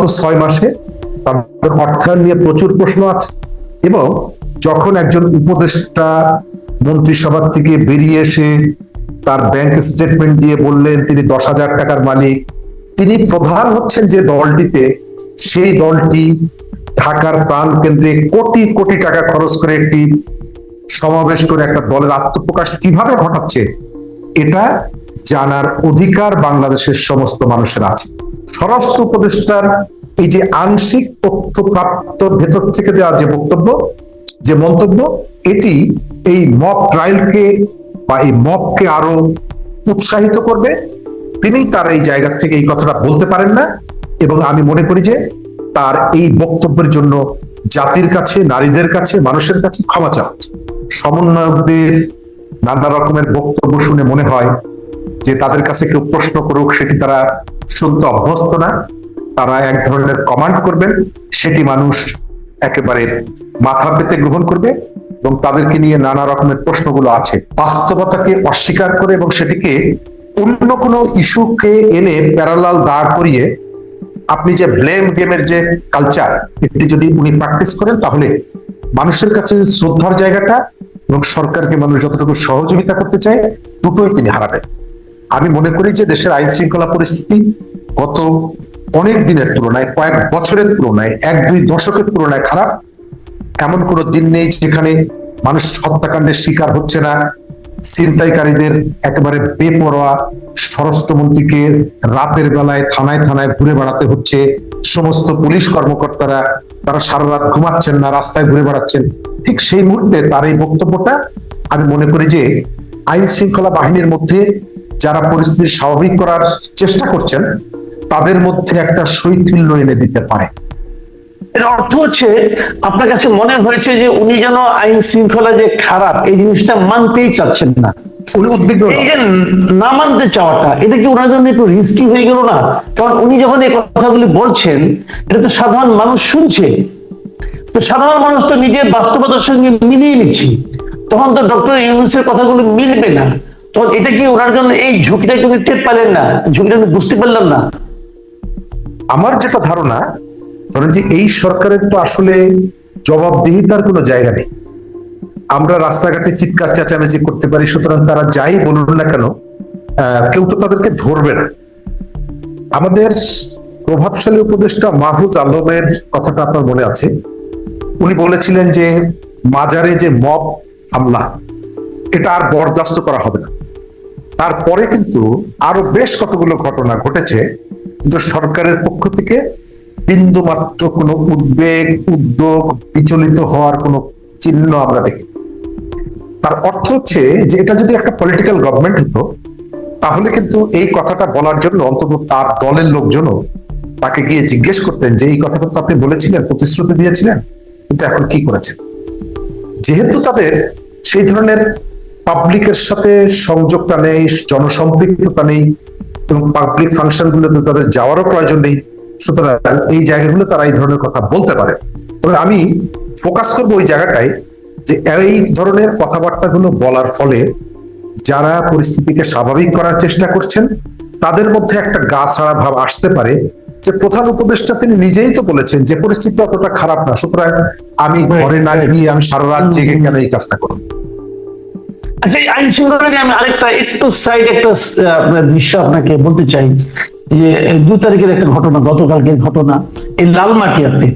গত ছয় মাসে তাদের অর্থায়ন নিয়ে প্রচুর প্রশ্ন আছে এবং যখন একজন উপদেষ্টা মন্ত্রিসভা থেকে বেরিয়ে এসে তার ব্যাংক স্টেটমেন্ট দিয়ে বললেন, তিনি দশ হাজার টাকার মালিক। তিনি প্রধান হচ্ছেন যে দলটিতে, সেই দলটি ঢাকার প্রাণ কেন্দ্রে কোটি কোটি টাকা খরচ করে একটি সমাবেশ করে একটা দলের আত্মপ্রকাশ কীভাবে ঘটাচ্ছে, এটা জানার অধিকার বাংলাদেশের সমস্ত মানুষের আছে। স্বরাষ্ট্র উপদেষ্টার এই যে আংশিক তথ্য প্রাপ্ত ভেতর থেকে দেওয়া যে বক্তব্য, যে মন্তব্য, এটি এই মব ট্রায়ালকে বা এই মবকে আরও উৎসাহিত করবে। তিনি তার এই জায়গা থেকে এই কথাটা বলতে পারেন না এবং আমি মনে করি যে তার এই বক্তব্যের জন্য জাতির কাছে, নারীদের কাছে, মানুষের কাছে ক্ষমা চাওয়া সমন্বয়কদের নানা রকমের বক্তব্য শুনে মনে হয় যে তাদের কাছে কেউ প্রশ্ন করুক, সেটি তারা শুনতে অভ্যস্ত না। তারা এক ধরনের কমান্ড করবেন, সেটি মানুষ একেবারে মাথা পেতে গ্রহণ করবে এবং তাদেরকে নিয়ে নানা রকমের প্রশ্নগুলো আছে। বাস্তবতাকে অস্বীকার করে এবং সেটিকে অন্য কোনো ইস্যুকে এনে প্যারালাল দাঁড় করিয়ে আপনি যে ব্লেম গেমের যে কালচার এটি যদি উনি প্র্যাকটিস করেন, তাহলে মানুষের কাছে শ্রদ্ধার জায়গাটা এবং সরকারকে মানুষ যতটুকু সহযোগিতা করতে চায়, দুটোই তিনি হারাবেন। আমি মনে করি যে দেশের আইন শৃঙ্খলা পরিস্থিতি গত অনেক দিনের তুলনায়, কয়েক বছরের তুলনায়, এক, দুই দশকের তুলনায় খারাপ। এমন কোনো দিন নেই যেখানে মানুষ হত্যাকাণ্ডের শিকার হচ্ছে না। ছিনতাইকারীদের একেবারে বেপরোয়া স্বরাষ্ট্রমন্ত্রীকে রাতের বেলায় থানায় থানায় ঘুরে বেড়াতে হচ্ছে। সমস্ত পুলিশ কর্মকর্তারা, তারা সারা রাত ঘুমাচ্ছেন না, রাস্তায় ঘুরে বেড়াচ্ছেন। ঠিক সেই মুহূর্তে তার এই বক্তব্যটা আমি মনে করি যে আইন শৃঙ্খলা বাহিনীর মধ্যে যারা পরিস্থিতি স্বাভাবিক করার চেষ্টা করছেন তাদের মধ্যে একটা শৈথিল্য এনে দিতে পারে। এর অর্থ হচ্ছে আপনার কাছে মনে হয়েছে যে উনি যেন আইন শৃঙ্খলা যে খারাপ এই জিনিসটা মানতেই চাচ্ছেন না। উনি উদ্বিগ্ন এই যে না মানতে চাওয়াটা এটা কি ওনার জন্য একটু রিস্কি হয়ে গেল না? কারণ উনি যখন এই কথাগুলি বলছেন এটা তো সাধারণ মানুষ শুনছে। তো সাধারণ মানুষ তো নিজের বাস্তবতার সঙ্গে মিলিয়ে নিচ্ছে। তখন তো ডক্টর ইউনুসের কথাগুলো মিলবে না। তখন এটা কি ওনার জন্য এই ঝুঁকিটা কিন্তু টের পেলেন না? ঝুঁকিটা উনি বুঝতে পারলাম না। আমার যেটা ধারণা, ধরেন যে এই সরকারের তো আসলে জবাবদিহিতার কোনো জায়গা নেই। আমরা রাস্তাঘাটে চিৎকার, চেঁচামেচি করতে পারি, সুতরাং তারা যাই বলুন না কেন কেউ তো তাদেরকে ধরবে না। আমাদের প্রভাবশালী উপদেষ্টা মাহফুজ আলমের কথাটা আপনার মনে আছে। উনি বলেছিলেন যে, মাজারে যে মব হামলা, এটা আর বরদাস্ত করা হবে না। তারপরে কিন্তু আরও বেশ কতগুলো ঘটনা ঘটেছে, কিন্তু সরকারের পক্ষ থেকে বিন্দু মাত্র কোনো উদ্বেগ, উদ্যোগ বিচলিত হওয়ার কোনো চিহ্ন আমরা দেখি তার অর্থ হচ্ছে যে এটা যদি একটা পলিটিক্যাল গভর্নমেন্ট হতো, তাহলে কিন্তু এই কথাটা বলার জন্য অন্তত তার দলের লোকজনও তাকে গিয়ে জিজ্ঞেস করতেন যে এই কথাটা তো আপনি বলেছিলেন, প্রতিশ্রুতি দিয়েছিলেন, কিন্তু এখন কি করেছেন? যেহেতু তাদের সেই ধরনের পাবলিকের সাথে সংযোগটা নেই জনসম্পৃক্ততা নেই এবং পাবলিক ফাংশন গুলোতে তাদের যাওয়ারও প্রয়োজন নেই। সুতরাং এই জায়গাগুলো তারা এই ধরনের কথা বলতে পারে। তবে আমি ফোকাস করব ওই জায়গাটায় যে এই ধরনের কথাবার্তাগুলো বলার ফলে যারা পরিস্থিতিকে স্বাভাবিক করার চেষ্টা করছেন তাদের মধ্যে একটা গা ছাড়া ভাব আসতে পারে যে প্রধান উপদেষ্টা তিনি নিজেই তো বলেছেন যে পরিস্থিতি অতটা খারাপ না। সুতরাং আমি ঘরে না গিয়ে আমি সারা রাত জেগে কেন এই কাজটা করব? আচ্ছা এই আইন শৃঙ্খলা আমি আরেকটা একটু সাইড একটা দৃশ্য আপনাকে বলতে চাই যে দু তারিখের একটা ঘটনা গতকালকের ঘটনা এই লালমাটিয়াতে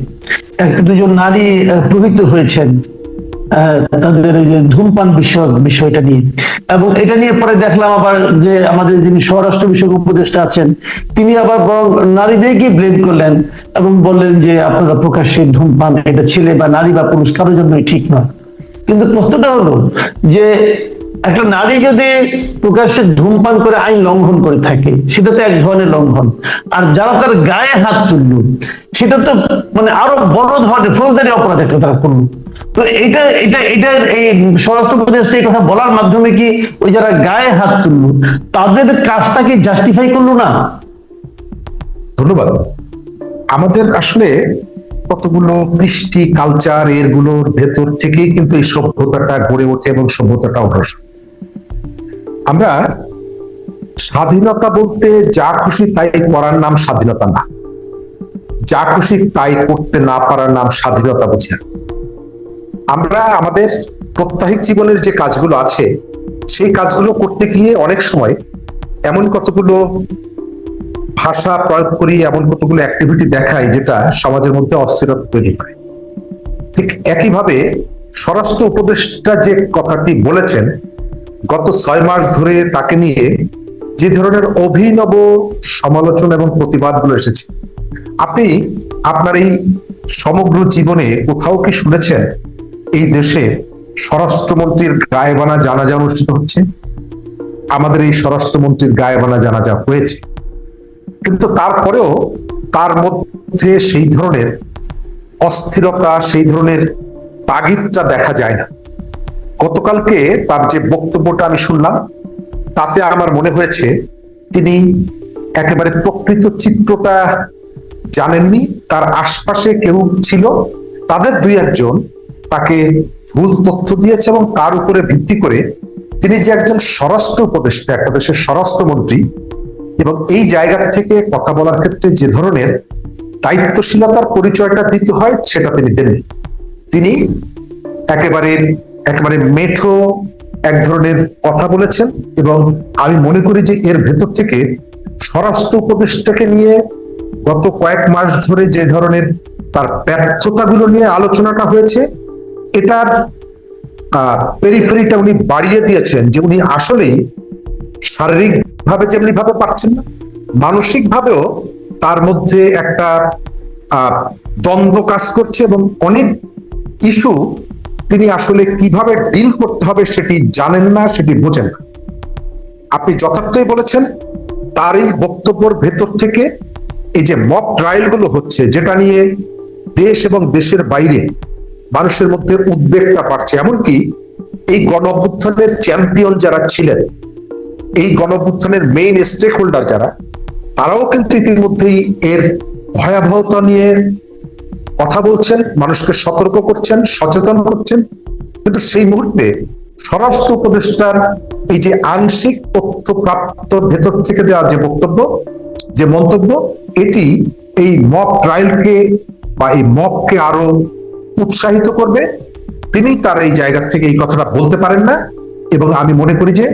এক দুজন নারী আহ, প্রহিত হয়েছেন তাদের এই যে ধূমপান বিষয়ক বিষয়টা নিয়ে। এবং এটা নিয়ে পরে দেখলাম আবার যে আমাদের যিনি স্বরাষ্ট্র বিষয়ক উপদেষ্টা আছেন তিনি আবার বরং নারীদেরকে ব্লেম করলেন এবং বললেন যে আপনারা প্রকাশ্যে ধূমপান এটা ছেলে বা নারী বা পুরুষ কারোর জন্যই ঠিক নয়। কিন্তু প্রশ্নটা হলো যে একটা নারী যদি প্রকাশ্যে ধূমপান করে আইন লঙ্ঘন করে থাকে, সেটা তো এক ধরনের লঙ্ঘন। আর যারা তার গায়ে হাত তুললো, সেটা তো মানে আরও বড় ধরনের ফৌজদারি অপরাধ একটা তারা করল। তো এটা এটা এটা এই স্বরাষ্ট্র উপদেষ্টা এই কথা বলার মাধ্যমে কি ওই যারা গায়ে হাত তুললো, তাদের কাজটাকে জাস্টিফাই করল না? ধন্যবাদ। আমাদের আসলে কতগুলো কৃষ্টি কালচার এরগুলোর ভেতর থেকেই কিন্তু এই সভ্যতাটা গড়ে ওঠে এবং সভ্যতাটা অগ্রসর আমরা স্বাধীনতা বলতে যা খুশি তাই করার নাম স্বাধীনতা না যা খুশি তাই করতে না পারার নাম স্বাধীনতা বুঝি। আমরা আমাদের প্রত্যাহিক জীবনের যে কাজগুলো আছে, সেই কাজগুলো করতে গিয়ে অনেক সময় এমন কতগুলো ভাষা প্রয়োগ করি এমন কতগুলো অ্যাক্টিভিটি দেখাই যেটা সমাজের মধ্যে অস্থিরতা তৈরি করে। ঠিক একইভাবে স্বরাষ্ট্র উপদেষ্টা যে কথাটি বলেছেন, গত ছয় মাস ধরে তাকে নিয়ে যে ধরনের অভিনব সমালোচনা এবং প্রতিবাদগুলো এসেছে। আপনি আপনার এই সমগ্র জীবনে কোথাও কি শুনেছেন এই দেশে স্বরাষ্ট্রমন্ত্রীর গায়েবানা জানাজা অনুষ্ঠিত হচ্ছে? আমাদের এই স্বরাষ্ট্রমন্ত্রীর গায়েবানা জানাজা হয়েছে। কিন্তু তারপরেও তার মধ্যে সেই ধরনের অস্থিরতা, সেই ধরনের তাগিদটা দেখা যায় না। গতকালকে তার যে বক্তব্যটা আমি শুনলাম, তাতে আমার মনে হয়েছে তিনি একেবারে প্রকৃত চিত্রটা জানেননি, তার আশপাশে কেউ ছিল, তাদের দুই একজন তাকে ভুল তথ্য দিয়েছে এবং তার উপরে ভিত্তি করে তিনি যে একজন স্বরাষ্ট্র উপদেষ্টা, একটা দেশের স্বরাষ্ট্রমন্ত্রী এবং এই জায়গা থেকে কথা বলার ক্ষেত্রে যে ধরনের দায়িত্বশীলতার পরিচয়টা দিতে হয়, সেটা তিনি দেননি তিনি একেবারে একেবারে মেঠো এক ধরনের কথা বলেছেন এবং আমি মনে করি যে এর ভেতর থেকে স্বরাষ্ট্র উপদেষ্টাকে নিয়ে গত কয়েক মাস ধরে যে ধরনের তার ব্যর্থতাগুলো নিয়ে আলোচনাটা হয়েছে, এটার পেরিফেরিটা উনি বাড়িয়ে দিয়েছেন যে উনি আসলেই শারীরিক ভাবে যেমনি ভাবে পারছেন না মানসিক ভাবেও তার মধ্যে একটা দ্বন্দ্ব কাজ করছে এবং অনেক ইস্যু তিনি আসলে কীভাবে ডিল করতে হবে সেটি জানেন না, সেটি বোঝেন না। আপনি যথার্থই বলেছেন, তার এই বক্তব্যের ভেতর থেকে এই যে মক ট্রায়ালগুলো হচ্ছে, যেটা নিয়ে দেশ এবং দেশের বাইরে মানুষের মধ্যে উদ্বেগটা বাড়ছে। এমনকি এই গণ চ্যাম্পিয়ন যারা ছিলেন এই গণ অভ্যুত্থানের মেইন স্টেক হোল্ডার যারা, তারাও কিন্তু ইতিমধ্যেই এর ভয়াবহতা নিয়ে কথা বলছেন, মানুষকে সতর্ক করছেন, সচেতন করছেন। কিন্তু সেই মুহূর্তে স্বরাষ্ট্র উপদেষ্টার এই যে আংশিক তথ্য প্রাপ্ত ভেতর থেকে দেওয়া যে বক্তব্য, যে মন্তব্য, এটি এই মক ট্রায়ালকে বা এই মককে আরও উৎসাহিত করবে। তিনি তার এই জায়গা থেকে এই কথাটা বলতে পারেন না। এবং আমি মনে করি যে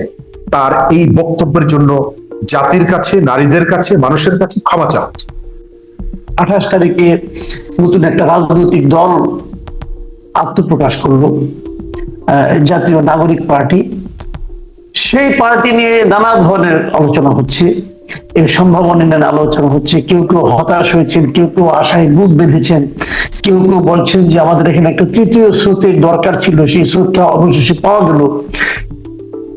তার এই বক্তব্যের জন্য জাতির কাছে, নারীদের কাছে, মানুষের কাছে ক্ষমা উচিত। আঠাশ তারিখে নতুন একটা রাজনৈতিক দল আত্মপ্রকাশ করল জাতীয় নাগরিক পার্টি। সেই পার্টি নিয়ে নানা ধরনের আলোচনা হচ্ছে, এর সম্ভাবনা নিয়ে আলোচনা হচ্ছে। কেউ কেউ হতাশ হয়েছেন, কেউ কেউ আশায় বুক বেঁধেছেন, কেউ কেউ বলছেন যে আমাদের এখানে একটা তৃতীয় স্রোতের দরকার ছিল, সেই স্রোতটা অবশেষে পাওয়া গেল।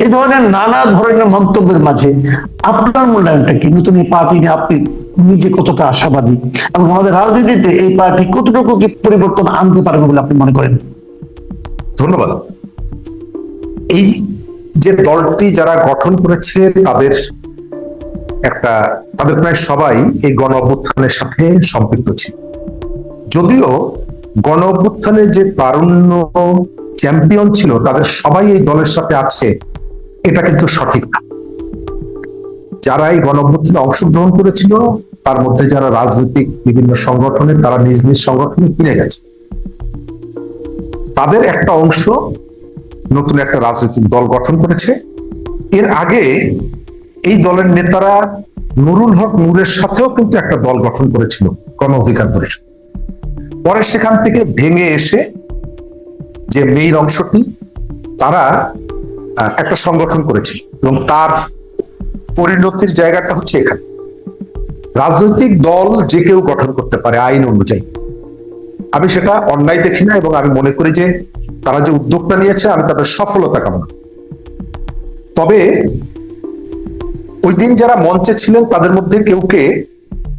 এই ধরনের নানা ধরনের মন্তব্যের মাঝে আপনার মূল্যায়নটা কি? নতুন এই পার্টি নিয়ে আপনি নিজে কতটা আশাবাদী? এবং আমাদের রাজনীতিতে এই পার্টি কতটুকু কি পরিবর্তন আনতে পারবে বলে আপনি মনে করেন? ধন্যবাদ। এই যে দলটি যারা গঠন করেছে, তাদের একটা, তাদের প্রায় সবাই এই গণ অভ্যুত্থানের সাথে সম্পৃক্ত ছিল। যদিও গণ অভ্যুত্থানের যে তারুণ্য চ্যাম্পিয়ন ছিল, তাদের সবাই এই দলের সাথে আছে। এটা কিন্তু সঠিক না। যারা এই গণ অংশগ্রহণ করেছিল, তার মধ্যে যারা রাজনৈতিক বিভিন্ন সংগঠনে তারা নিজ নিজ সংগঠনে কিনে গেছে তাদের একটা অংশ নতুন একটা রাজনৈতিক দল গঠন করেছে। এর আগে এই দলের নেতারা নুরুল হক নুরের সাথেও কিন্তু একটা দল গঠন করেছিল, গণ অধিকার পরিষদ। পরে সেখান থেকে ভেঙে এসে যে মেইন অংশটি, তারা একটা সংগঠন করেছিল এবং তার পরিণতির জায়গাটা হচ্ছে এখানে। রাজনৈতিক দল যে কেউ গঠন করতে পারে, আইন অনুযায়ী। আমি সেটা অন্যায় দেখি না এবং আমি মনে করি যে তারা যে উদ্যোগটা নিয়েছে, আমি তাদের সফলতা কামনা তবে ওই দিন যারা মঞ্চে ছিলেন, তাদের মধ্যে কেউকে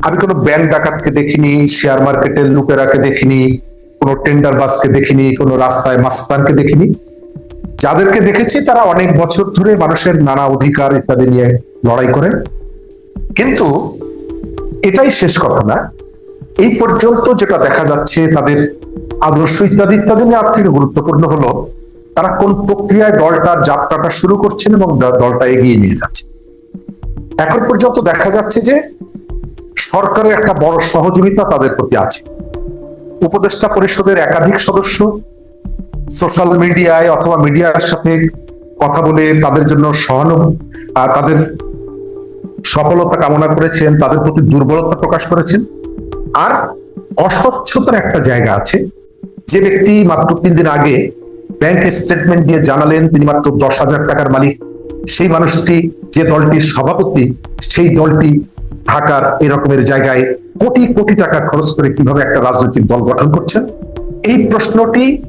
আমি কোনো ব্যাংক ডাকাতকে দেখিনি, শেয়ার মার্কেটের লুকেরাকে দেখিনি, কোনো টেন্ডার বাসকে দেখিনি, কোনো রাস্তায় মাস্তানকে দেখিনি। যাদেরকে দেখেছি, তারা অনেক বছর ধরে মানুষের নানা অধিকার ইত্যাদি নিয়ে লড়াই করেন কিন্তু এটাই শেষ কথা না। এই পর্যন্ত যেটা দেখা যাচ্ছে, তাদের আদর্শ ইত্যাদি ইত্যাদি নিয়ে থেকে গুরুত্বপূর্ণ হলো, তারা কোন প্রক্রিয়ায় দলটার যাত্রাটা শুরু করছেন এবং দলটা এগিয়ে নিয়ে যাচ্ছে। এখন পর্যন্ত দেখা যাচ্ছে যে সরকারের একটা বড় সহযোগিতা তাদের প্রতি আছে। উপদেষ্টা পরিষদের একাধিক সদস্য সোশ্যাল মিডিয়ায় অথবা মিডিয়ার সাথে কথা বলে তাদের জন্য আহ, তাদের সফলতা কামনা করেছেন তাদের প্রতি দুর্বলতা প্রকাশ করেছেন। আর অস্বচ্ছতার একটা জায়গা আছে। যে ব্যক্তি মাত্র তিন দিন আগে ব্যাংক স্টেটমেন্ট দিয়ে জানালেন তিনি মাত্র দশ হাজার টাকার মালিক। সেই মানুষটি যে দলটির সভাপতি সেই দলটি ঢাকার এরকমের জায়গায় কোটি কোটি টাকা খরচ করে কীভাবে একটা রাজনৈতিক দল গঠন করছেন? এই প্রশ্নটি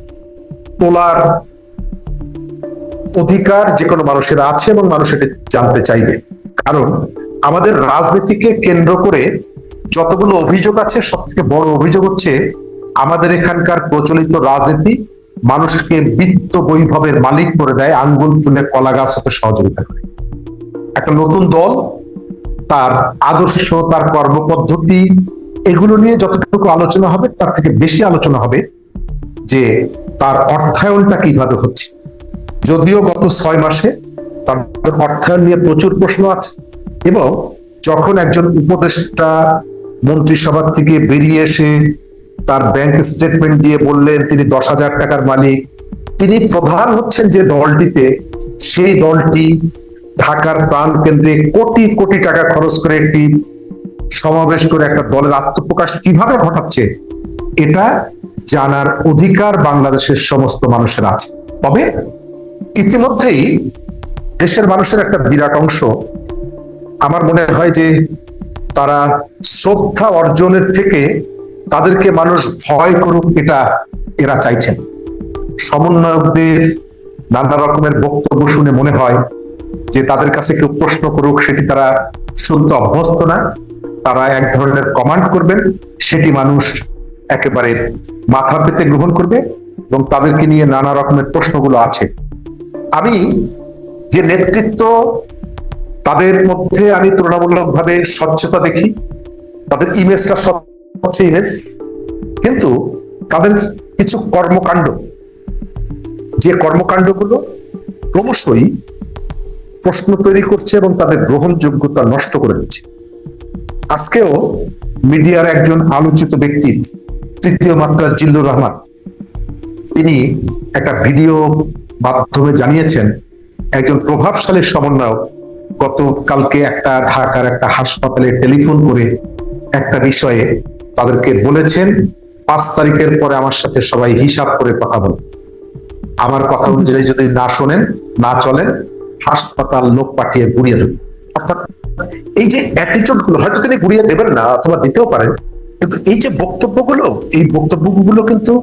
তোলার অধিকার যে কোনো মানুষের আছে এবং মানুষ এটি জানতে চাইবে। কারণ আমাদের রাজনীতিকে কেন্দ্র করে যতগুলো অভিযোগ আছে সব থেকে বড় অভিযোগ হচ্ছে আমাদের এখানকার প্রচলিত রাজনীতি মানুষকে বিত্ত বৈভবের মালিক করে দেয়, আঙ্গুল ফুলে কলা গাছ হতে সহযোগিতা করে। একটা নতুন দল, তার আদর্শ, তার কর্মপদ্ধতি, এগুলো নিয়ে যতটুকু আলোচনা হবে, তার থেকে বেশি আলোচনা হবে। যে তার অর্থায়নটা কীভাবে হচ্ছে। যদিও গত ছয় মাসে তাদের অর্থায়ন নিয়ে প্রচুর প্রশ্ন আছে এবং যখন একজন উপদেষ্টা মন্ত্রিসভা থেকে বেরিয়ে এসে তার ব্যাংক স্টেটমেন্ট দিয়ে বললেন, তিনি দশ হাজার টাকার মালিক। তিনি প্রধান হচ্ছেন যে দলটিতে, সেই দলটি ঢাকার প্রাণ কেন্দ্রে কোটি কোটি টাকা খরচ করে একটি সমাবেশ করে একটা দলের আত্মপ্রকাশ কীভাবে ঘটাচ্ছে, এটা জানার অধিকার বাংলাদেশের সমস্ত মানুষের আছে। তবে ইতিমধ্যেই দেশের মানুষের একটা বিরাট অংশ, আমার মনে হয় যে তারা শ্রদ্ধা অর্জনের থেকে তাদেরকে মানুষ ভয় করুক এটা এরা চাইছেন। সমন্বয়কদের নানা রকমের বক্তব্য শুনে মনে হয় যে তাদের কাছে কেউ প্রশ্ন করুক, সেটি তারা শুনতে অভ্যস্ত না। তারা এক ধরনের কমান্ড করবেন, সেটি মানুষ একেবারে মাথা পেতে গ্রহণ করবে এবং তাদেরকে নিয়ে নানা রকমের প্রশ্নগুলো আছে। আমি যে নেতৃত্ব তাদের মধ্যে আমি তুলনামূলকভাবে স্বচ্ছতা দেখি, তাদের ইমেজটা স্বচ্ছ ইমেজ কিন্তু তাদের কিছু কর্মকাণ্ড। যে কর্মকাণ্ডগুলো ক্রমশই প্রশ্ন তৈরি করছে এবং তাদের গ্রহণযোগ্যতা নষ্ট করে দিচ্ছে। আজকেও মিডিয়ার একজন আলোচিত ব্যক্তি তৃতীয় মাত্রার জিল্লুর রহমান। তিনি একটা ভিডিও মাধ্যমে জানিয়েছেন, একজন প্রভাবশালী সমন্বয়ক গতকালকে একটা ঢাকার একটা হাসপাতালে টেলিফোন করে একটা বিষয়ে তাদেরকে বলেছেন, পাঁচ তারিখের পরে আমার সাথে সবাই হিসাব করে কথা বল আমার কথা অনুযায়ী যদি না শোনেন, না চলেন, হাসপাতাল লোক পাঠিয়ে গুড়িয়ে দেবেন অর্থাৎ এই যে অ্যাটিটিউডগুলো, হয়তো তিনি গুড়িয়ে দেবেন না অথবা দিতেও পারেন কিন্তু এই যে বক্তব্যগুলো, এই বক্তব্যগুলো কিন্তু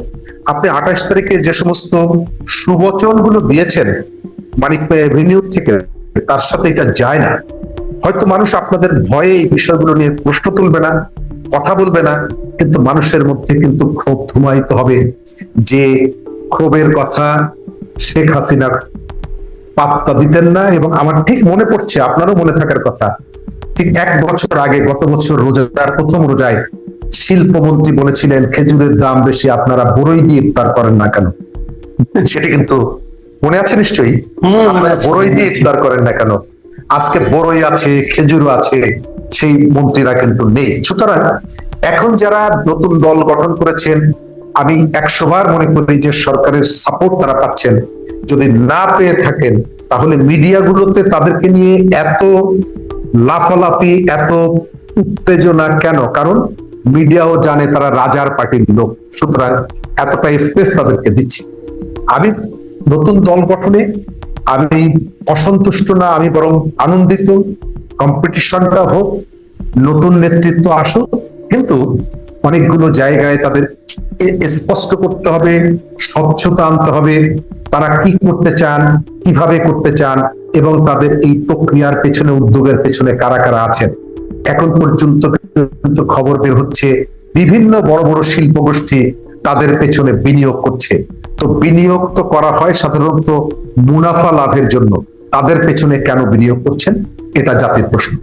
আপনি আঠাশ তারিখে যে সমস্ত সুবচনগুলো দিয়েছেন মানিক এভিনিউ থেকে, তার সাথে এটা যায় না। হয়তো মানুষ আপনাদের ভয়ে এই বিষয়গুলো নিয়ে প্রশ্ন তুলবে না, কথা বলবে না, কিন্তু মানুষের মধ্যে কিন্তু ক্ষোভ ধুমায়িত হবে যে ক্ষোভের কথা শেখ হাসিনা পাত্তা দিতেন না এবং আমার ঠিক মনে পড়ছে, আপনারও মনে থাকার কথা, ঠিক এক বছর আগে, গত বছর রোজার প্রথম রোজায় শিল্পমন্ত্রী বলেছিলেন খেজুরের দাম বেশি আপনারা বড়ই দিয়ে ইফতার করেন না কেন? সেটি কিন্তু মনে আছে নিশ্চয়ই? আপনারা বড়ই দিয়ে ইফতার করেন না কেন? আজকে বড়ই আছে খেজুরও আছে সেই মন্ত্রীরা কিন্তু নেই। সুতরাং এখন যারা নতুন দল গঠন করেছেন আমি একশোবার মনে করি যে সরকারের সাপোর্ট তারা পাচ্ছেন। যদি না পেয়ে থাকেন তাহলে মিডিয়াগুলোতে তাদেরকে নিয়ে এত লাফালাফি এত উত্তেজনা কেন? কারণ মিডিয়াও জানে তারা রাজার পার্টির লোক। সুতরাং এতটা স্পেস তাদেরকে দিচ্ছে। আমি নতুন দল গঠনে আমি অসন্তুষ্ট না, আমি বরং আনন্দিত। কম্পিটিশনটা হোক, নতুন নেতৃত্ব আসুক, কিন্তু অনেকগুলো জায়গায় তাদের স্পষ্ট করতে হবে, স্বচ্ছতা আনতে হবে, তারা কি করতে চান, কীভাবে করতে চান, এবং তাদের এই প্রক্রিয়ার পেছনে, উদ্যোগের পেছনে কারা কারা আছেন। এখন পর্যন্ত খবর বের হচ্ছে, বিভিন্ন বড় বড় শিল্প গোষ্ঠী তাদের পেছনে বিনিয়োগ করছে। তো বিনিয়োগ তো করা হয় সাধারণত মুনাফা লাভের জন্য। তাদের পেছনে কেন বিনিয়োগ করছেন? এটা জাতির প্রশ্ন।